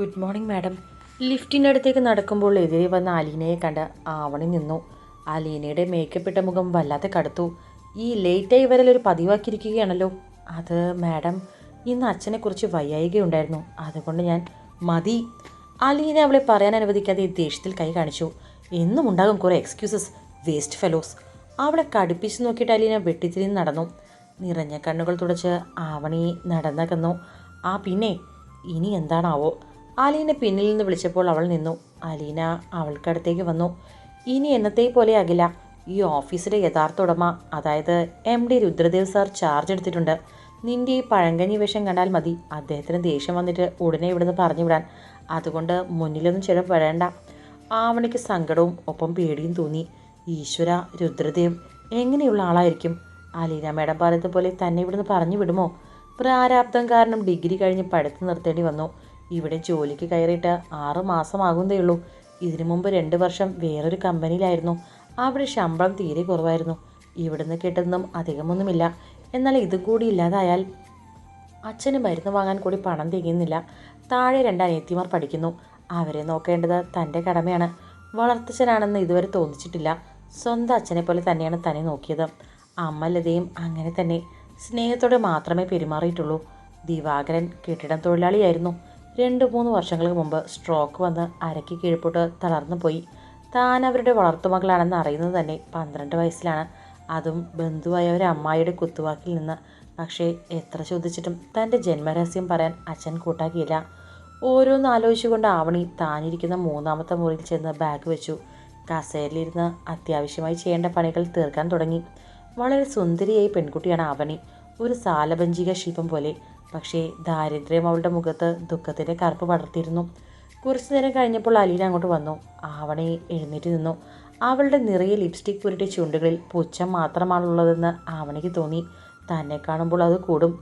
Good morning madam ലിഫ്റ്റിനടുത്തേക്ക് നടക്കുമ്പോൾ എതിരെ വന്ന അലീനയെ കണ്ട് ആവണി നിന്നു. അലീനയുടെ മേക്കപ്പിട്ട മുഖം വല്ലാതെ കടുത്തു. ഈ ലേറ്റായി വരൽ ഒരു പതിവാക്കിയിരിക്കുകയാണല്ലോ. അത് മാഡം ഇന്ന് അച്ഛനെക്കുറിച്ച് വയ്യായികയുണ്ടായിരുന്നു. അതുകൊണ്ട് ഞാൻ മതി. അലീന അവളെ പറയാൻ അനുവദിക്കാതെ ദേഷ്യത്തിൽ കൈ കാണിച്ചു. എന്നും ഉണ്ടാകും കുറേ എക്സ്ക്യൂസസ് വേസ്റ്റ് ഫെലോസ് അവളെ കടുപ്പിച്ച് നോക്കിയിട്ട് അലീന വെട്ടിത്തിരിഞ്ഞ് നടന്നു. നിറഞ്ഞ കണ്ണുകൾ തുടച്ച് ആവണി നടന്നകന്നു. ആ പിന്നെ ഇനി എന്താണാവോ? അലീന പിന്നിൽ നിന്ന് വിളിച്ചപ്പോൾ അവൾ നിന്നു. അലീന അവൾക്കടുത്തേക്ക് വന്നു. ഇനി എന്നത്തെ പോലെ ആകില്ല. ഈ ഓഫീസിലെ യഥാർത്ഥ ഉടമ അതായത് M D Rudradev sir charge എടുത്തിട്ടുണ്ട്. നിന്റെ ഈ പഴങ്കഞ്ഞി വേഷം കണ്ടാൽ മതി. അദ്ദേഹത്തിന് ദേഷ്യം വന്നിട്ട് ഉടനെ ഇവിടുന്ന് പറഞ്ഞു വിടാൻ. അതുകൊണ്ട് മുന്നിലൊന്നും ചില വരേണ്ട. ആവണിക്ക് സങ്കടവും ഒപ്പം പേടിയും തോന്നി. ഈശ്വര രുദ്രദേവ് എങ്ങനെയുള്ള ആളായിരിക്കും? അലീന മേഡം പറഞ്ഞതുപോലെ തന്നെ ഇവിടുന്ന് പറഞ്ഞു വിടുമോ? പ്രാരാബ്ദം കാരണം ഡിഗ്രി കഴിഞ്ഞ് പഠിത്തം നിർത്തേണ്ടി വന്നു. ഇവിടെ ജോലിക്ക് കയറിയിട്ട് ആറ് മാസമാകുന്നതേ ഉള്ളൂ. ഇതിനു മുമ്പ് രണ്ട് വർഷം വേറൊരു കമ്പനിയിലായിരുന്നു. അവിടെ ശമ്പളം തീരെ കുറവായിരുന്നു. ഇവിടുന്ന് കിട്ടുന്നതും അധികമൊന്നുമില്ല. എന്നാൽ ഇതും കൂടി ഇല്ലാതായാൽ അച്ഛന് മരുന്ന് വാങ്ങാൻ കൂടി പണം തികയുന്നില്ല. താഴെ രണ്ട് അനിയത്തിമാർ പഠിക്കുന്നു. അവരെ നോക്കേണ്ടത് തന്റെ കടമയാണ്. വളർത്തച്ഛനാണെന്ന് ഇതുവരെ തോന്നിച്ചിട്ടില്ല. സ്വന്തം അച്ഛനെ പോലെ തന്നെയാണ് തന്നെ നോക്കിയത്. അമ്മ ലതയും അങ്ങനെ തന്നെ. സ്നേഹത്തോടെ മാത്രമേ പെരുമാറിയിട്ടുള്ളൂ. ദിവാകരൻ കെട്ടിടം തൊഴിലാളിയായിരുന്നു. രണ്ട് മൂന്ന് വർഷങ്ങൾക്ക് മുമ്പ് സ്ട്രോക്ക് വന്ന് അരയ്ക്ക് കീഴ്പോട്ട് തളർന്നു പോയി. താൻ അവരുടെ വളർത്തുമകളാണെന്ന് അറിയുന്നത് തന്നെ പന്ത്രണ്ട് വയസ്സിലാണ്. അതും ബന്ധുവായ ഒരു അമ്മായിയുടെ കുത്തുവാക്കിൽ നിന്ന്. പക്ഷേ എത്ര ചോദിച്ചിട്ടും തന്റെ ജന്മരഹസ്യം പറയാൻ അച്ഛൻ കൂട്ടാക്കിയില്ല. ഓരോന്ന് ആലോചിച്ചുകൊണ്ട് ആവണി താനിരിക്കുന്ന മൂന്നാമത്തെ മുറിയിൽ ചെന്ന് ബാഗ് വെച്ചു. കസേരയിലിരുന്ന് അത്യാവശ്യമായി ചെയ്യേണ്ട പണികൾ തീർക്കാൻ തുടങ്ങി. വളരെ സുന്ദരിയായി പെൺകുട്ടിയാണ് ആവണി. ഒരു സാലഭഞ്ചിക ശില്പം പോലെ പക്ഷേ ദാരിദ്ര്യം അവളുടെ മുഖത്ത് ദുഃഖത്തിന്റെ കറുപ്പ് പടർത്തിയിരുന്നു. കുറച്ചു നേരം കഴിഞ്ഞപ്പോൾ അലീന അങ്ങോട്ട് വന്നു. ആവണി എഴുന്നേറ്റ് നിന്നു. അവളുടെ നിറയെ ലിപ്സ്റ്റിക് പുരട്ടിയ ചുണ്ടുകളിൽ പുച്ഛം മാത്രമാണുള്ളതെന്ന് ആവണിക്ക് തോന്നി. തന്നെ കാണുമ്പോൾ അത് കൂടും.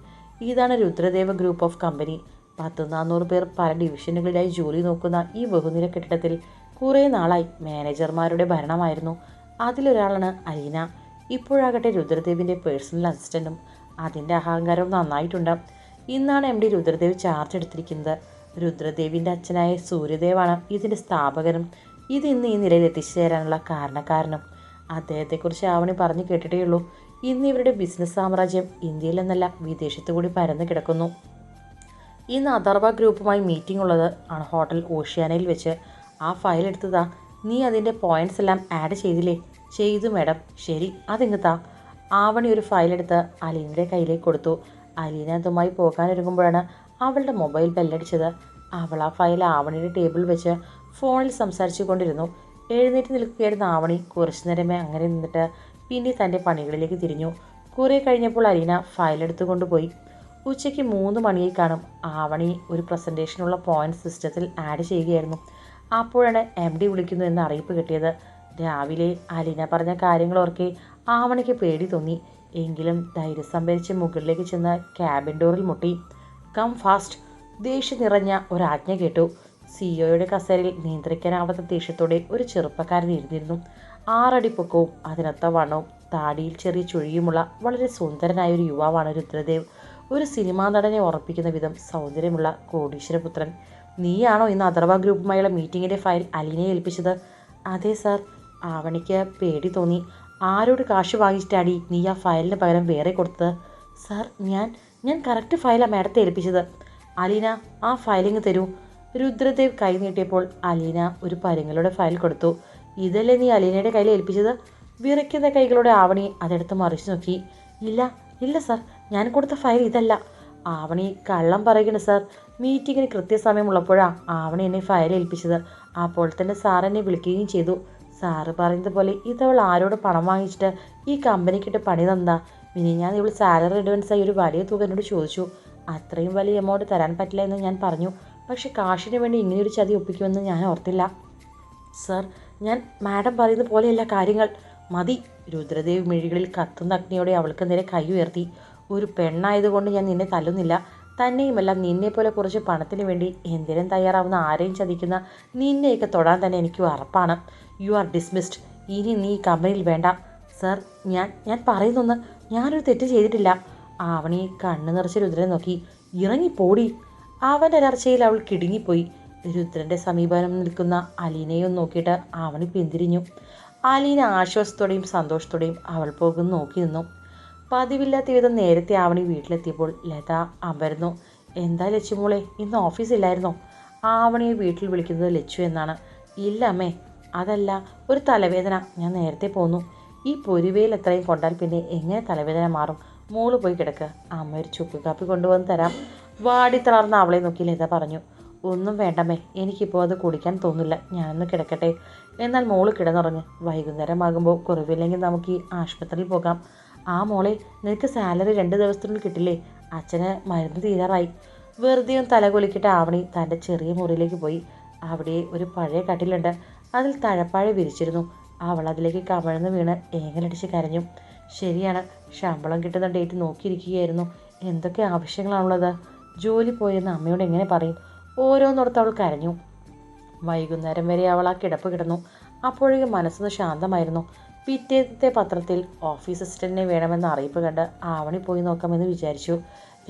ഇതാണ് രുദ്രദേവ ഗ്രൂപ്പ് ഓഫ് കമ്പനി. പത്ത് നാനൂറ് പേർ പല ഡിവിഷനുകളിലായി ജോലി നോക്കുന്ന ഈ ബഹുനില കെട്ടിടത്തിൽ കുറേ നാളായി മാനേജർമാരുടെ ഭരണമായിരുന്നു. അതിലൊരാളാണ് അലീന. ഇപ്പോഴാകട്ടെ രുദ്രദേവിന്റെ പേഴ്സണൽ അസിസ്റ്റന്റും അതിന്റെ അഹങ്കാരവും നന്നായിട്ടുണ്ട്. ഇന്നാണ് എം ഡി രുദ്രദേവ് ചാർജ് എടുത്തിരിക്കുന്നത്. രുദ്രദേവിന്റെ അച്ഛനായ സൂര്യദേവാണ് ഇതിന്റെ സ്ഥാപകനും ഇത് ഇന്ന് ഈ നിലയിൽ എത്തിച്ചേരാനുള്ള കാരണക്കാരനും. അദ്ദേഹത്തെക്കുറിച്ച് ആവണി പറഞ്ഞു കേട്ടിട്ടേ ഉള്ളൂ. ഇന്ന് ഇവരുടെ ബിസിനസ് സാമ്രാജ്യം ഇന്ത്യയിലെന്നല്ല വിദേശത്തു കൂടി പരന്നു കിടക്കുന്നു. ഇന്ന് അഥർവ ഗ്രൂപ്പുമായി മീറ്റിംഗ് ഉള്ളത് ആണ് ഹോട്ടൽ ഓഷ്യാനയിൽ വെച്ച്. ആ ഫയൽ എടുത്തതാ. നീ അതിന്റെ പോയിന്റ്സ് എല്ലാം ആഡ് ചെയ്തില്ലേ? ചെയ്തു മാഡം ശരി അതിങ്ങത്താ ആവണി ഒരു ഫയൽ എടുത്ത് അലീനയുടെ കയ്യിലേക്ക് കൊടുത്തു. അലീന അതുമായി പോകാനൊരുങ്ങുമ്പോഴാണ് അവളുടെ മൊബൈൽ ബെല്ലടിച്ചത്. അവൾ ആ ഫയൽ ആവണിയുടെ ടേബിൾ വെച്ച് ഫോണിൽ സംസാരിച്ചു കൊണ്ടിരുന്നു. എഴുന്നേറ്റ് നിൽക്കുകയായിരുന്ന ആവണി കുറച്ചു നേരമേ അങ്ങനെ നിന്നിട്ട് പിന്നെ തന്റെ പണികളിലേക്ക് തിരിഞ്ഞു. കുറേ കഴിഞ്ഞപ്പോൾ അലീന ഫയൽ എടുത്തുകൊണ്ടുപോയി ഉച്ചയ്ക്ക് മൂന്ന് മണിയായി കാണും. ആവണി ഒരു പ്രസന്റേഷനുള്ള പോയിന്റ് സിസ്റ്റത്തിൽ ആഡ് ചെയ്യുകയായിരുന്നു. അപ്പോഴാണ് എം ഡി വിളിക്കുന്നു എന്ന അറിയിപ്പ് കിട്ടിയത്. രാവിലെ അലീന പറഞ്ഞ കാര്യങ്ങളോർക്കെ ആവണിക്ക് പേടി തോന്നി. എങ്കിലും ധൈര്യം സംഭരിച്ച് മുകളിലേക്ക് ചെന്ന് ക്യാബിൻ ഡോറിൽ മുട്ടി. കം ഫാസ്റ്റ് ദേഷ്യം നിറഞ്ഞ ഒരാജ്ഞ കേട്ടു. സിഇഒയുടെ കസേരയിൽ നിയന്ത്രിക്കാനാവാത്ത ദേഷ്യത്തോടെ ഒരു ചെറുപ്പക്കാരൻ ഇരുന്നിരുന്നു. ആറടി പൊക്കവും അതിനൊത്ത വണ്ണവും താടിയിൽ ചെറിയ ചുഴിയുമുള്ള വളരെ സുന്ദരനായ ഒരു യുവാവാണ് രുദ്രദേവ്. ഒരു സിനിമാ നടനെ ഉറപ്പിക്കുന്ന വിധം സൗന്ദര്യമുള്ള കോടീശ്വരപുത്രൻ. നീയാണോ ഇന്ന് അഥർവ ഗ്രൂപ്പുമായുള്ള മീറ്റിങ്ങിന്റെ ഫയൽ അലീനയെ ഏൽപ്പിച്ചത്? അതെ സാർ ആവണിക്ക് പേടി തോന്നി. ആരോട് കാശ് വാങ്ങിച്ചിട്ടാടി നീ ആ ഫയലിന് പകരം വേറെ കൊടുത്തത്? സാർ ഞാൻ ഞാൻ കറക്റ്റ് ഫയലാണ് മാഡത്തെ ഏൽപ്പിച്ചത്. അലീന ആ ഫയലിങ് തരൂ. രുദ്രദേവ് കൈ നീട്ടിയപ്പോൾ അലീന ഒരു പരുങ്ങളുടെ ഫയൽ കൊടുത്തു. ഇതല്ലേ നീ അലീനയുടെ കയ്യിൽ ഏൽപ്പിച്ചത്? വിറയ്ക്കുന്ന കൈകളുടെ ആവണി അതെടുത്ത് മറിച്ചു നോക്കി. ഇല്ല ഇല്ല സാർ ഞാൻ കൊടുത്ത ഫയൽ ഇതല്ല. ആവണി കള്ളം പറയണ സാർ. മീറ്റിങ്ങിന് കൃത്യസമയമുള്ളപ്പോഴാണ് ആവണി എന്നെ ഫയൽ ഏൽപ്പിച്ചത്. അപ്പോൾ തന്നെ സാർ എന്നെ വിളിക്കുകയും ചെയ്തു. സാറ് പറയുന്നത് പോലെ ഇതവൾ ആരോട് പണം വാങ്ങിച്ചിട്ട് ഈ കമ്പനിക്കിട്ട് പണി തന്നാ? ഞാൻ ഇവൾ സാലറി അഡ്വാൻസായി ഒരു വലിയ തുക എന്നോട് ചോദിച്ചു. അത്രയും വലിയ എമൗണ്ട് തരാൻ പറ്റില്ല എന്ന് ഞാൻ പറഞ്ഞു. പക്ഷേ കാശിന് വേണ്ടി ഇങ്ങനെയൊരു ചതി ഒപ്പിക്കുമെന്ന് ഞാൻ ഓർത്തില്ല. സർ ഞാൻ മാഡം പറയുന്ന പോലെയല്ല കാര്യങ്ങൾ. മതി. രുദ്രദേവ് മിഴികളിൽ കത്തുന്ന അഗ്നിയോടെ അവൾക്ക് നേരെ കൈ ഉയർത്തി. ഒരു പെണ്ണായതുകൊണ്ട് ഞാൻ നിന്നെ തല്ലുന്നില്ല. തന്നെയുമല്ല നിന്നെപ്പോലെ കുറച്ച് പണത്തിന് വേണ്ടി എന്തിനും തയ്യാറാവുന്ന ആരെയും ചതിക്കുന്ന നിന്നെയൊക്കെ തൊടാൻ തന്നെ എനിക്ക് ഉറപ്പാണ് യു ആർ ഡിസ്മിസ്ഡ് ഇനി നീ കമ്പനിയിൽ വേണ്ട. സർ ഞാൻ ഞാൻ പറയുന്നൊന്ന് ഞാനൊരു തെറ്റ് ചെയ്തിട്ടില്ല. ആവണി കണ്ണു നിറച്ച് രുദ്രനെ നോക്കി. ഇറങ്ങിപ്പോടി. അവന്റെ ഒരർച്ചയിൽ അവൾ കിടുങ്ങിപ്പോയി. രുദ്രന്റെ സമീപനം നിൽക്കുന്ന അലീനയും നോക്കിയിട്ട് ആവണി പിന്തിരിഞ്ഞു. അലീന ആശ്വാസത്തോടെയും സന്തോഷത്തോടെയും അവൾ പോകുന്ന നോക്കി നിന്നു. പതിവില്ലാത്ത വിധം നേരത്തെ ആവണി വീട്ടിലെത്തിയപ്പോൾ ലത അമ്പരന്നു. എന്താ ലച്ചുമോളെ ഇന്ന് ഓഫീസില്ലായിരുന്നോ ആവണിയെ വീട്ടിൽ വിളിക്കുന്നത് ലച്ചു എന്നാണ്. ഇല്ല അമ്മേ അതല്ല ഒരു തലവേദന. ഞാൻ നേരത്തെ പോന്നു. ഈ പൊരുവേൽ എത്രയും കൊണ്ടാൽ പിന്നെ എങ്ങനെ തലവേദന മാറും? മോൾ പോയി കിടക്ക്. അമ്മ ഒരു ചുക്ക് കാപ്പി കൊണ്ടുവന്ന് തരാം. വാടി തളർന്ന അവളെ നോക്കി ലത പറഞ്ഞു. ഒന്നും വേണ്ടമ്മേ എനിക്കിപ്പോൾ അത് കുടിക്കാൻ തോന്നില്ല. ഞാനൊന്ന് കിടക്കട്ടെ. എന്നാൽ മോൾ കിടന്നുറങ്ങ്. വൈകുന്നേരമാകുമ്പോൾ കുറവില്ലെങ്കിൽ നമുക്ക് ഈ ആശുപത്രിയിൽ പോകാം. ആ മോളെ നിനക്ക് സാലറി രണ്ട് ദിവസത്തിനുള്ളിൽ കിട്ടില്ലേ? അച്ഛന് മരുന്ന് തീരാറായി. വെറുതെ ഒന്ന് തലകൊലിക്കിട്ട് ആവണി തന്റെ ചെറിയ മുറിയിലേക്ക് പോയി. അവിടെ ഒരു പഴയ കട്ടിലുണ്ട്. അതിൽ തഴപ്പാഴ വിരിച്ചിരുന്നു. അവൾ അതിലേക്ക് കമഴ്ന്ന് വീണ് ഏങ്ങലടിച്ച് കരഞ്ഞു. ശരിയാണ് ശമ്പളം കിട്ടുന്ന ഡേറ്റ് നോക്കിയിരിക്കുകയായിരുന്നു. എന്തൊക്കെ ആവശ്യങ്ങളാണുള്ളത്? ജോലി പോയെന്ന് അമ്മയോട് എങ്ങനെ പറയും? ഓരോന്നോടത്ത് അവൾ കരഞ്ഞു. വൈകുന്നേരം വരെ അവൾ ആ കിടപ്പ് കിടന്നു. അപ്പോഴേക്കും മനസ്സൊന്ന് ശാന്തമായിരുന്നു. പിറ്റേത്തെ പത്രത്തിൽ ഓഫീസ് അസിസ്റ്റന്റിനെ വേണമെന്ന അറിയിപ്പ് കണ്ട് ആവണി പോയി നോക്കാമെന്ന് വിചാരിച്ചു.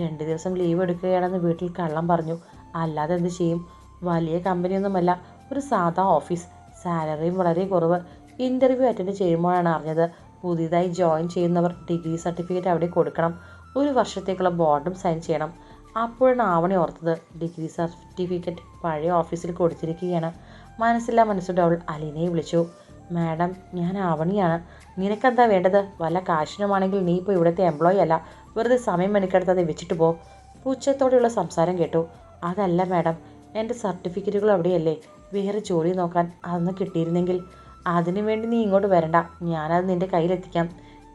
രണ്ട് ദിവസം ലീവ് എടുക്കുകയാണെന്ന് വീട്ടിൽ കള്ളം പറഞ്ഞു. അല്ലാതെ എന്ത് ചെയ്യും? വലിയ കമ്പനിയൊന്നുമല്ല ഒരു സാധാ ഓഫീസ്. സാലറിയും വളരെ കുറവ്. ഇന്റർവ്യൂ അറ്റൻഡ് ചെയ്യുമ്പോഴാണ് അറിഞ്ഞത്. പുതിയതായി ജോയിൻ ചെയ്യുന്നവർ ഡിഗ്രി സർട്ടിഫിക്കറ്റ് അവിടെ കൊടുക്കണം. ഒരു വർഷത്തേക്കുള്ള ബോർഡും സൈൻ ചെയ്യണം. അപ്പോഴാണ് ആവണി ഓർത്തത്. ഡിഗ്രി സർട്ടിഫിക്കറ്റ് പഴയ ഓഫീസിൽ കൊടുത്തിരിക്കുകയാണ്. മനസ്സില്ല മനസ്സോടെ അവൾ അലീനയെ വിളിച്ചു. മാഡം ഞാൻ ആവണിയാണ്. നിനക്കെന്താ വേണ്ടത്? വല്ല കാശിനുമാണെങ്കിൽ നീ ഇപ്പോൾ ഇവിടുത്തെ എംപ്ലോയി അല്ല. വെറുതെ സമയം മെനക്കെടുത്താതെ വെച്ചിട്ട് പോ. പൂച്ചത്തോടെയുള്ള സംസാരം കേട്ടു. അതല്ല മാഡം എന്റെ സർട്ടിഫിക്കറ്റുകൾ അവിടെയല്ലേ? വേറെ ജോലി നോക്കാൻ അതൊന്ന് കിട്ടിയിരുന്നെങ്കിൽ. അതിനു വേണ്ടി നീ ഇങ്ങോട്ട് വരണ്ട. ഞാനത് നിന്റെ കയ്യിലെത്തിക്കാം.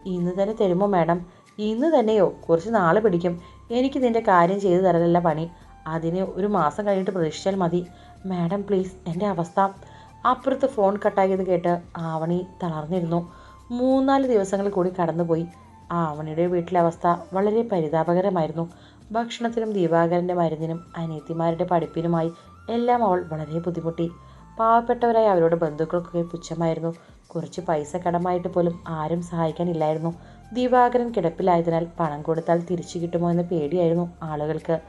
ഇന്ന് തന്നെ തരുമോ മാഡം? ഇന്ന് തന്നെയോ? കുറച്ച് നാൾ പിടിക്കും. എനിക്ക് നിന്റെ കാര്യം ചെയ്തു തരലല്ല പണി. അതിന് ഒരു മാസം കഴിഞ്ഞിട്ട് പ്രതീക്ഷിച്ചാൽ മതി. മാഡം പ്ലീസ് എന്റെ അവസ്ഥ അപ്പുറത്ത് ഫോൺ കട്ടാക്കിയത് കേട്ട് ആവണി തളർന്നിരുന്നു. മൂന്നാൽ ദിവസങ്ങൾ കൂടി കടന്നുപോയി. ആവണിയുടെ വീട്ടിലെ അവസ്ഥ വളരെ പരിതാപകരമായിരുന്നു. ഭക്ഷണത്തിനും ദീപാകരന്റെ മരുന്നിനും അനിയത്തിമാരുടെ പഠിപ്പിനുമായി എല്ലാം അവൾ വളരെ ബുദ്ധിമുട്ടി. പാവപ്പെട്ടവരായ അവരുടെ ബന്ധുക്കൾക്കൊക്കെ പുച്ഛമായിരുന്നു. കുറച്ച് പൈസ കടമായിട്ട് പോലും ആരും സഹായിക്കാനില്ലായിരുന്നു. ദിവാകരൻ കിടപ്പിലായതിനാൽ പണം കൊടുത്താൽ തിരിച്ചു കിട്ടുമോ എന്ന പേടിയായിരുന്നു ആളുകൾക്ക്.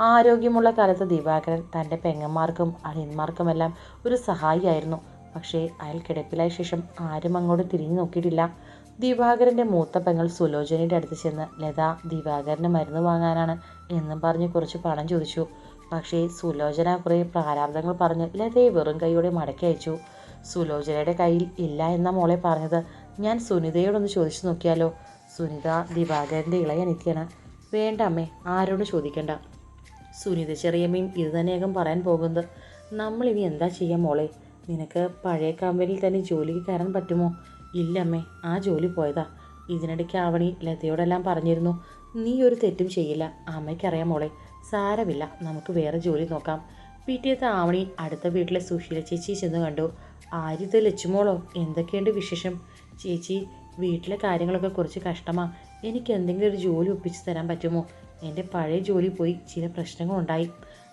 ആരോഗ്യമുള്ള കാലത്ത് ദിവാകരൻ തന്റെ പെങ്ങന്മാർക്കും അളിയന്മാർക്കുമെല്ലാം ഒരു സഹായിയായിരുന്നു. പക്ഷേ അയാൾ കിടപ്പിലായ ശേഷം ആരും അങ്ങോട്ട് തിരിഞ്ഞു നോക്കിയിട്ടില്ല. ദിവാകരന്റെ മൂത്ത പെങ്ങൾ സുലോചനയുടെ അടുത്ത് ചെന്ന് ലത ദിവാകരന് മരുന്ന് വാങ്ങാനാണ് എന്നും പറഞ്ഞ് കുറച്ച് പണം ചോദിച്ചു. പക്ഷേ സുലോചന കുറേ പ്രാരാബ്ദങ്ങൾ പറഞ്ഞ് ലതയെ വെറും കൈയോടെ മടക്കി അയച്ചു. സുലോചനയുടെ കയ്യിൽ ഇല്ല എന്ന മോളെ പറഞ്ഞത്. ഞാൻ സുനിതയോടൊന്ന് ചോദിച്ചു നോക്കിയാലോ? സുനിത ദിവാകരന്റെ ഇളയ നിത്യാണ് വേണ്ട അമ്മേ ആരോടും ചോദിക്കണ്ട. സുനിത ചെറിയമ്മയും ഇത് തന്നെയാകും പറയാൻ പോകുന്നത്. നമ്മളിനി എന്താ ചെയ്യാം മോളെ? നിനക്ക് പഴയ കമ്പനിയിൽ തന്നെ ജോലിക്ക് കയറാൻ പറ്റുമോ? ഇല്ലമ്മേ ആ ജോലി പോയതാ. ഇതിനിടയ്ക്ക് ആവണി ലതയോടെല്ലാം പറഞ്ഞിരുന്നു നീ ഒരു തെറ്റും ചെയ്യില്ല. അമ്മയ്ക്കറിയാം മോളെ സാരമില്ല. നമുക്ക് വേറെ ജോലി നോക്കാം. പിറ്റേത്തെ ആവണി അടുത്ത വീട്ടിലെ സുശീല ചേച്ചി ചെന്ന് കണ്ടു. ആര്യത്തെ ലച്ചുമോളോ എന്തൊക്കെയുണ്ട് വിശേഷം? ചേച്ചി വീട്ടിലെ കാര്യങ്ങളൊക്കെ കുറച്ച് കഷ്ടമാണ് എനിക്ക് എന്തെങ്കിലും ഒരു ജോലി ഒപ്പിച്ച് തരാൻ പറ്റുമോ? എന്റെ പഴയ ജോലി പോയി. ചില പ്രശ്നങ്ങളുണ്ടായി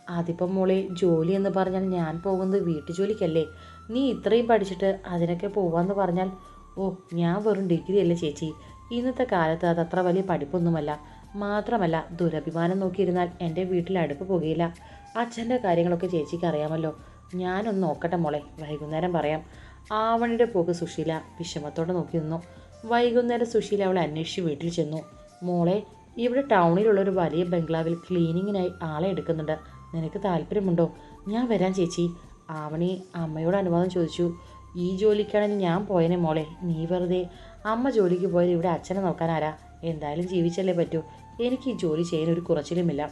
അതിപ്പം മോളെ ജോലി എന്ന് പറഞ്ഞാൽ ഞാൻ പോകുന്നത് വീട്ടു ജോലിക്കല്ലേ? നീ ഇത്രയും പഠിച്ചിട്ട് അതിനൊക്കെ പോവാന്ന് പറഞ്ഞാൽ ഓ ഞാൻ വെറും ഡിഗ്രി അല്ലേ ചേച്ചി? ഇന്നത്തെ കാലത്ത് അതത്ര വലിയ പഠിപ്പൊന്നുമല്ല. മാത്രമല്ല ദുരഭിമാനം നോക്കിയിരുന്നാൽ എന്റെ വീട്ടിൽ അടുപ്പ് പുകയില്ല. അച്ഛന്റെ കാര്യങ്ങളൊക്കെ ചേച്ചിക്ക് അറിയാമല്ലോ. ഞാനൊന്ന് നോക്കട്ടെ മോളെ വൈകുന്നേരം പറയാം. ആവണിയുടെ പോക്ക് സുശീല വിഷമത്തോടെ നോക്കി നിന്നു. വൈകുന്നേരം സുശീല അവളെ അന്വേഷിച്ച് വീട്ടിൽ ചെന്നു. മോളെ ഇവിടെ ടൗണിലുള്ള ഒരു വലിയ ബംഗ്ലാവിൽ ക്ലീനിങ്ങിനായി ആളെ എടുക്കുന്നുണ്ട്. നിനക്ക് താല്പര്യമുണ്ടോ? ഞാൻ വരാൻ ചേച്ചി. ആവണി അമ്മയോട് അനുവാദം ചോദിച്ചു. ഈ ജോലിക്കാണെങ്കിൽ ഞാൻ പോയനെ മോളെ. നീ വെറുതെ അമ്മ ജോലിക്ക് പോയത് ഇവിടെ അച്ഛനെ നോക്കാൻ ആരാ? എന്തായാലും ജീവിച്ചല്ലേ പറ്റൂ. എനിക്ക് ഈ ജോലി ചെയ്യാൻ ഒരു കുറച്ചിലുമില്ല.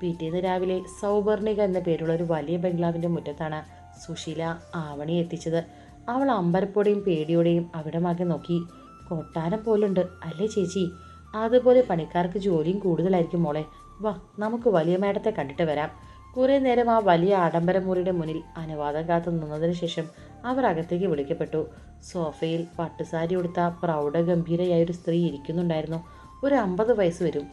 പിറ്റേന്ന് രാവിലെ സൗവർണിക എന്ന പേരുള്ള ഒരു വലിയ ബംഗ്ലാവിന്റെ മുറ്റത്താണ് സുശീല ആവണി എത്തിച്ചത്. അവൾ അമ്പരപ്പോടെയും പേടിയോടെയും അവിടമാക്കി നോക്കി. കൊട്ടാരം പോലുണ്ട് അല്ലേ ചേച്ചി? അതുപോലെ പണിക്കാർക്ക് ജോലിയും കൂടുതലായിരിക്കും മോളെ. വാ നമുക്ക് വലിയ മേടത്തെ കണ്ടിട്ട് വരാം. കുറേ നേരം ആ വലിയ ആഡംബര മുറിയുടെ മുന്നിൽ അനുവാദം കാത്തു നിന്നതിന് ശേഷം അവർ അകത്തേക്ക് വിളിക്കപ്പെട്ടു. സോഫയിൽ പട്ടുസാരി ഉടുത്ത പ്രൗഢഗംഭീരയായ ഒരു സ്ത്രീ ഇരിക്കുന്നുണ്ടായിരുന്നു. ഒരു അമ്പത് വയസ്സ് വരും.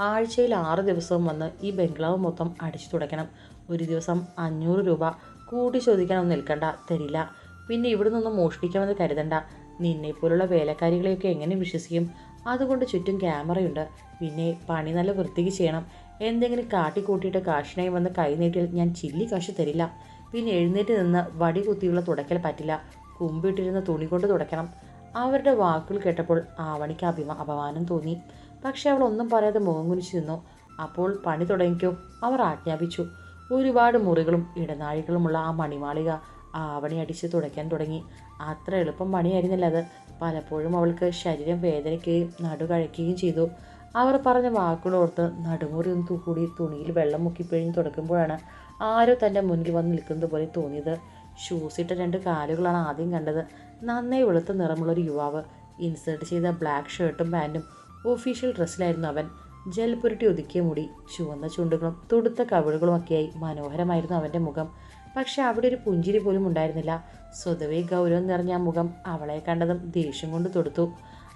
ആഴ്ചയിൽ ആറ് ദിവസവും വന്ന് ഈ ബംഗ്ലാവ് മൊത്തം അടിച്ചു തുടയ്ക്കണം. ഒരു ദിവസം അഞ്ഞൂറ് രൂപ. കൂടി ചോദിക്കണം നിൽക്കണ്ട. തരില്ല. പിന്നെ ഇവിടെ നിന്നും മോഷ്ടിക്കാമെന്ന് കരുതണ്ട. നിന്നെപ്പോലുള്ള വേലക്കാരികളെയൊക്കെ എങ്ങനെ വിശ്വസിക്കും? അതുകൊണ്ട് ചുറ്റും ക്യാമറയുണ്ട്. പിന്നെ പണി നല്ല വൃത്തിക്ക് ചെയ്യണം. എന്തെങ്കിലും കാട്ടിക്കൂട്ടിയിട്ട് കാഷിനായി വന്ന് കൈനീട്ടിയാൽ ഞാൻ ചില്ലി കാശ് തരില്ല. പിന്നെ എഴുന്നേറ്റ് നിന്ന് വടി കുത്തിയുള്ള തുടയ്ക്കൽ പറ്റില്ല. കുമ്പിട്ടിരുന്ന തുണി കൊണ്ട് തുടയ്ക്കണം. അവരുടെ വാക്കുകൾ കേട്ടപ്പോൾ ആവണിക്ക് അഭിമാ അപമാനം തോന്നി. പക്ഷെ അവൾ ഒന്നും പറയാതെ മുഖം കുനിച്ചു നിന്നു. അപ്പോൾ പണി തുടങ്ങിക്കോ അവർ ആജ്ഞാപിച്ചു. ഒരുപാട് മുറികളും ഇടനാഴികളുമുള്ള ആ മണിമാളിക. ആവണി അടിച്ച് തുടയ്ക്കാൻ തുടങ്ങി. അത്ര എളുപ്പം പണിയായിരുന്നില്ല അത്. പലപ്പോഴും അവൾക്ക് ശരീരം വേദനിക്കുകയും നടു കഴിക്കുകയും ചെയ്തു. അവർ പറഞ്ഞ വാക്കുകളോർത്ത് നടുമുറി ഒന്ന് കൂടി തുണിയിൽ വെള്ളം മുക്കിപ്പിഴിഞ്ഞ് തുടക്കുമ്പോഴാണ് ആരോ തന്റെ മുന്നിൽ വന്ന് നിൽക്കുന്നത് പോലെ തോന്നിയത്. ഷൂസ് ഇട്ട രണ്ട് കാലുകളാണ് ആദ്യം കണ്ടത്. നന്നായി വെളുത്ത നിറമുള്ള ഒരു യുവാവ്. ഇൻസേർട്ട് ചെയ്ത ബ്ലാക്ക് ഷർട്ടും പാന്റും ഒഫീഷ്യൽ ഡ്രസ്സിലായിരുന്നു അവൻ. ജൽ പുരട്ടി ഒതുക്കിയ മുടി ചുവന്ന ചുണ്ടുകളും തുടുത്ത കവിളുകളുമൊക്കെയായി മനോഹരമായിരുന്നു അവന്റെ മുഖം. പക്ഷെ അവിടെ ഒരു പുഞ്ചിരി പോലും ഉണ്ടായിരുന്നില്ല. സ്വതവേ ഗൗരവം നിറഞ്ഞ മുഖം അവളെ കണ്ടതും ദേഷ്യം കൊണ്ട് തൊടുത്തു.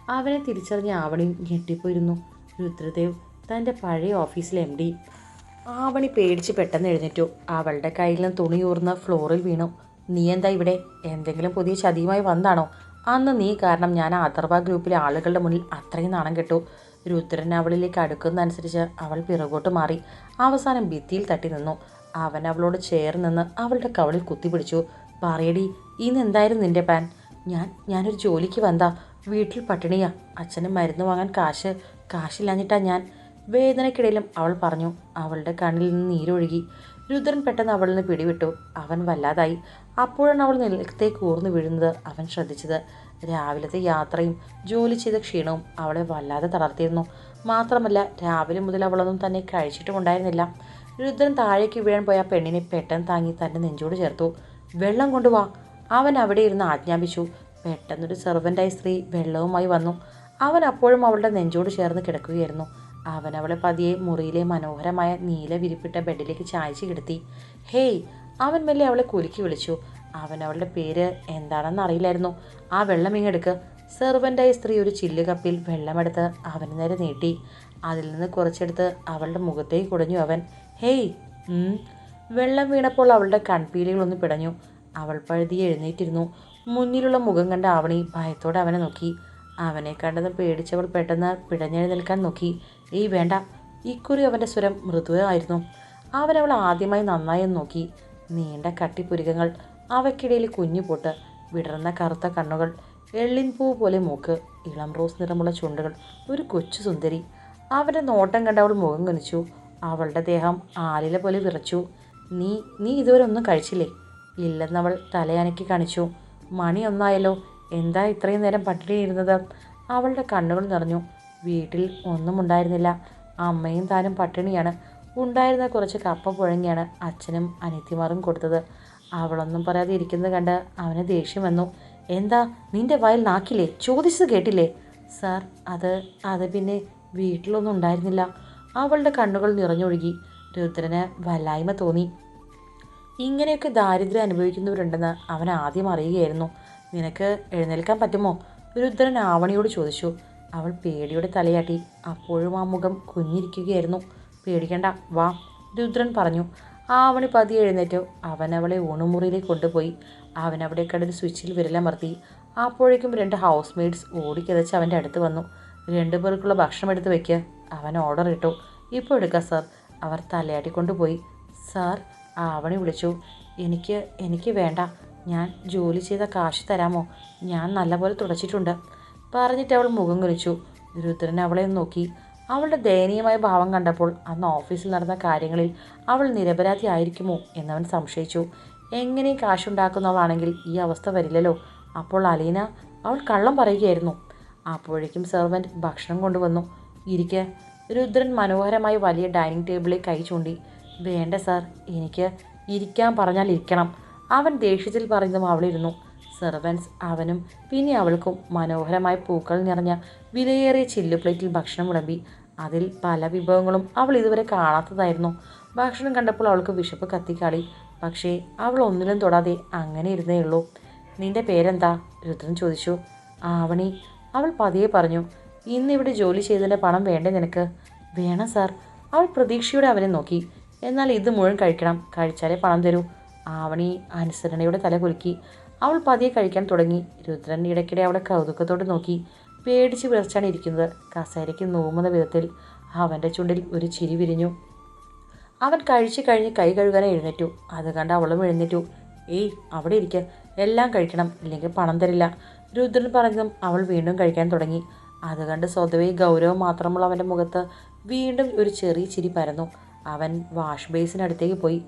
അവനെ തിരിച്ചറിഞ്ഞ ആവണിയും ഞെട്ടിപ്പോയിരുന്നു. രുദ്രദേവ് തന്റെ പഴയ ഓഫീസിലെ എം ഡി ആവണി പേടിച്ച് പെട്ടെന്ന് എഴുന്നേറ്റു. അവളുടെ കയ്യിൽ നിന്ന് തുണി ഊർന്ന് ഫ്ലോറിൽ വീണു. നീ എന്താ ഇവിടെ? എന്തെങ്കിലും പുതിയ ചതിയുമായി വന്നാണോ? അന്ന് നീ കാരണം ഞാൻ ആദർവ ഗ്രൂപ്പിലെ ആളുകളുടെ മുന്നിൽ അത്രയും നാണം കെട്ടു. രുദ്രൻ അവളിലേക്ക് അടുക്കുന്നതനുസരിച്ച് അവൾ പിറകോട്ട് മാറി. അവസാനം ഭിത്തിയിൽ തട്ടി നിന്നു. അവൻ അവളോട് ചേർന്ന് നിന്ന് അവളുടെ കവളിൽ കുത്തിപ്പിടിച്ചു പറയടി ഇന്ന് എന്തായിരുന്നു നിന്റെ പാൻ ഞാൻ ഞാനൊരു ജോലിക്ക് വന്നാ വീട്ടിൽ പട്ടിണിയാ. അച്ഛന് മരുന്ന് വാങ്ങാൻ കാശ്. കാശില്ലാഞ്ഞിട്ടാ ഞാൻ. വേദനയ്ക്കിടയിലും അവൾ പറഞ്ഞു. അവളുടെ കണ്ണിൽ നിന്ന് നീരൊഴുകി. രുദ്രൻ പെട്ടെന്ന് അവളിൽ നിന്ന് പിടിവിട്ടു. അവൻ വല്ലാതായി. അപ്പോഴാണ് അവൾ നിലത്തേക്ക് ഊർന്നു വീഴുന്നത്. അവൻ ശ്രദ്ധിച്ചത്. രാവിലത്തെ യാത്രയും ജോലി ചെയ്ത ക്ഷീണവും അവളെ വല്ലാതെ തളർത്തിയിരുന്നു. മാത്രമല്ല രാവിലെ മുതൽ അവളൊന്നും തന്നെ കഴിച്ചിട്ടുമുണ്ടായിരുന്നില്ല. രുദ്രൻ താഴേക്ക് വീഴാൻ പോയ പെണ്ണിനെ പെട്ടെന്ന് താങ്ങി തന്റെ നെഞ്ചോട് ചേർത്തു. വെള്ളം കൊണ്ടുവാ അവൻ അവിടെ ഇരുന്ന് ആജ്ഞാപിച്ചു. പെട്ടെന്നൊരു സെർവന്റായി സ്ത്രീ വെള്ളവുമായി വന്നു. അവൻ അപ്പോഴും അവളുടെ നെഞ്ചോട് ചേർന്ന് കിടക്കുകയായിരുന്നു. അവൻ അവളെ പതിയെ മുറിയിലെ മനോഹരമായ നീല വിരിപ്പിട്ട ബെഡിലേക്ക് ചായച്ച് കിടത്തി. ഹേയ് അവൻ മെല്ലെ അവളെ കുലുക്കി വിളിച്ചു. അവൻ അവളുടെ പേര് എന്താണെന്ന് അറിയില്ലായിരുന്നു. ആ വെള്ളം ഇങ്ങെടുക്ക്. സെർവന്റായ സ്ത്രീ ഒരു ചില്ല് കപ്പിൽ വെള്ളമെടുത്ത് അവന് നേരെ നീട്ടി. അതിൽ നിന്ന് കുറച്ചെടുത്ത് അവളുടെ മുഖത്തേക്ക് കുടഞ്ഞു അവൻ. ഹേയ് ഉം." വെള്ളം വീണപ്പോൾ അവളുടെ കൺപീലികളൊന്ന് പിടഞ്ഞു. അവൾ പഴുതി എഴുന്നേറ്റിരുന്നു. മുന്നിലുള്ള മുഖം കണ്ട ആവണി ഭയത്തോടെ അവനെ നോക്കി. അവനെ കണ്ടതും പേടിച്ചവൾ പെട്ടെന്ന് പിടഞ്ഞെഴുന്നേൽക്കാൻ നോക്കി. ഈ വേണ്ട. ഇക്കുറി അവന്റെ സ്വരം മൃദുവായിരുന്നു. അവനവൾ ആദ്യമായി നന്നായി നോക്കി. നീണ്ട കട്ടിപ്പുരുകങ്ങൾ അവയ്ക്കിടയിൽ കുഞ്ഞു പൊട്ട് വിടർന്ന കറുത്ത കണ്ണുകൾ എള്ളിൻ പൂ പോലെ മൂക്ക് ഇളം റോസ് നിറമുള്ള ചുണ്ടുകൾ ഒരു കൊച്ചു സുന്ദരി. അവന്റെ നോട്ടം കണ്ട അവൾ മുഖം കുനിച്ചു. അവളുടെ ദേഹം ആലില പോലെ വിറച്ചു. നീ നീ ഇതുവരെ ഒന്നും കഴിച്ചില്ലേ? ഇല്ലെന്നവൾ തലയനക്കി കാണിച്ചു. മണി ഒന്നായല്ലോ. എന്താ ഇത്രയും നേരം പട്ടിണിയിരുന്നത് അവളുടെ കണ്ണുകൾ നിറഞ്ഞു. വീട്ടിൽ ഒന്നും ഉണ്ടായിരുന്നില്ല. അമ്മയും താനും പട്ടിണിയാണ്. ഉണ്ടായിരുന്ന കുറച്ച് കപ്പ പുഴങ്ങിയാണ് അച്ഛനും അനിത്യമാറും കൊടുത്തത്. അവളൊന്നും പറയാതെ ഇരിക്കുന്നത് കണ്ട് അവന് ദേഷ്യം വന്നു. എന്താ? നിന്റെ വയൽ നാക്കില്ലേ? ചോദിച്ചത് കേട്ടില്ലേ? സാർ അത് അത് പിന്നെ വീട്ടിലൊന്നും ഉണ്ടായിരുന്നില്ല. അവളുടെ കണ്ണുകൾ നിറഞ്ഞൊഴുകി. രുദ്രന് വല്ലായ്മ തോന്നി. ഇങ്ങനെയൊക്കെ ദാരിദ്ര്യം അനുഭവിക്കുന്നവരുണ്ടെന്ന് അവൻ ആദ്യം അറിയുകയായിരുന്നു. നിനക്ക് എഴുന്നേൽക്കാൻ പറ്റുമോ? രുദ്രൻ ആവണിയോട് ചോദിച്ചു. അവൾ പേടിയോടെ തലയാട്ടി. അപ്പോഴും ആ മുഖം കുഞ്ഞിരിക്കുകയായിരുന്നു. പേടിക്കണ്ട വാ രുദ്രൻ പറഞ്ഞു. ആവണി പതിയെ എഴുന്നേറ്റു. അവൻ അവളെ ഊണുമുറിയിലേക്ക് കൊണ്ടുപോയി. അവൻ അവിടെ കടൽ സ്വിച്ചിൽ വിരലമർത്തി അപ്പോഴേക്കും രണ്ട് ഹൗസ് മെയ്ഡ്സ് ഓടിക്കിതച്ച് അവന്റെ അടുത്ത് വന്നു. രണ്ടു പേർക്കുള്ള ഭക്ഷണം എടുത്ത് വെക്ക്. അവൻ ഓർഡർ ഇട്ടു. ഇപ്പോൾ എടുക്കാം സാർ അവർ തലയാട്ടിക്കൊണ്ടുപോയി സാർ ആവണി വിളിച്ചു. എനിക്ക് എനിക്ക് വേണ്ട. ഞാൻ ജോലി ചെയ്ത കാശ് തരാമോ? ഞാൻ നല്ലപോലെ തുടച്ചിട്ടുണ്ട്. പറഞ്ഞിട്ട് അവൾ മുഖം കുനിച്ചു. രുദ്രൻ അവളെ നോക്കി. അവളുടെ ദയനീയമായ ഭാവം കണ്ടപ്പോൾ അന്ന് ഓഫീസിൽ നടന്ന കാര്യങ്ങളിൽ അവൾ നിരപരാധി ആയിരിക്കുമോ എന്നവൻ സംശയിച്ചു. എങ്ങനെയും കാശുണ്ടാക്കുന്നവളാണെങ്കിൽ ഈ അവസ്ഥ വരില്ലല്ലോ. അപ്പോൾ അലീന അവൾ കള്ളം പറയുകയായിരുന്നു. അപ്പോഴേക്കും സെർവന്റ് ഭക്ഷണം കൊണ്ടുവന്നു. ഇരിക്കെ. രുദ്രൻ മനോഹരമായി വലിയ ഡൈനിങ് ടേബിളിൽ കൈ ചൂണ്ടി വേണ്ട സാർ എനിക്ക് ഇരിക്കാൻ പറഞ്ഞാൽ ഇരിക്കണം. അവൻ ദേഷ്യത്തിൽ പറഞ്ഞതും അവളിരുന്നു. സെർവൻസ് അവനും പിന്നെ അവൾക്കും മനോഹരമായ പൂക്കൾ നിറഞ്ഞ വിലയേറിയ ചില്ലു പ്ലേറ്റിൽ ഭക്ഷണം വിളമ്പി. അതിൽ പല വിഭവങ്ങളും അവൾ ഇതുവരെ കാണാത്തതായിരുന്നു. ഭക്ഷണം കണ്ടപ്പോൾ അവൾക്ക് വിശപ്പ് കത്തിക്കാളി. പക്ഷേ അവൾ ഒന്നിലും തൊടാതെ അങ്ങനെ ഇരുന്നേ ഉള്ളൂ. നിന്റെ പേരെന്താ? രുദ്രൻ ചോദിച്ചു. ആവണി. അവൾ പതിയെ പറഞ്ഞു. ഇന്നിവിടെ ജോലി ചെയ്തതിന്റെ പണം വേണ്ടേ നിനക്ക്? വേണം സാർ. അവൾ പ്രതീക്ഷയോടെ അവനെ നോക്കി. എന്നാൽ ഇത് മുഴുവൻ കഴിക്കണം. കഴിച്ചാലേ പണം തരൂ. ആവണി അനുസരണയുടെ തല കുലുക്കി. അവൾ പതിയെ കഴിക്കാൻ തുടങ്ങി. രുദ്രൻ ഇടയ്ക്കിടെ അവളെ കൗതുകത്തോടെ നോക്കി. പേടിച്ച് വിറച്ചാണ് ഇരിക്കുന്നത്. കസേരയ്ക്ക് നോമുന്ന വിധത്തിൽ അവന്റെ ചുണ്ടിൽ ഒരു ചിരി വിരിഞ്ഞു. അവൻ കഴിച്ച് കഴിഞ്ഞ് കൈ കഴുകാൻ എഴുന്നേറ്റു. അത് കണ്ട് അവളും എഴുന്നേറ്റു. ഏയ് അവിടെ ഇരിക്കുക എല്ലാം കഴിക്കണം. ഇല്ലെങ്കിൽ പണം തരില്ല. രുദ്രൻ പറഞ്ഞതും അവൾ വീണ്ടും കഴിക്കാൻ തുടങ്ങി. അത് കണ്ട് സ്വതവേ ഗൗരവം മാത്രമുള്ള അവന്റെ മുഖത്ത് വീണ്ടും ഒരു ചെറിയ ചിരി പരന്നു. അവൻ വാഷ് ബേസിനടുത്തേക്ക് പോയി.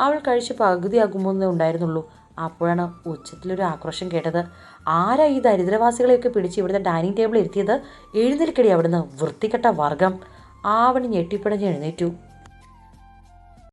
അവൾ കഴിച്ച് പകുതിയാകുമ്പോൾ ഉണ്ടായിരുന്നുള്ളൂ. അപ്പോഴാണ് ഉച്ചത്തിലൊരു ആക്രോശം കേട്ടത്. ആരാ ഈ ദരിദ്രവാസികളെയൊക്കെ പിടിച്ച് ഇവിടുത്തെ ഡൈനിങ് ടേബിൾ ഇരുത്തിയത്? എഴുന്നേൽക്കടി അവിടുന്ന് വൃത്തികെട്ട വർഗം. ആവണി ഞെട്ടിപ്പിടഞ്ഞ് എഴുന്നേറ്റു.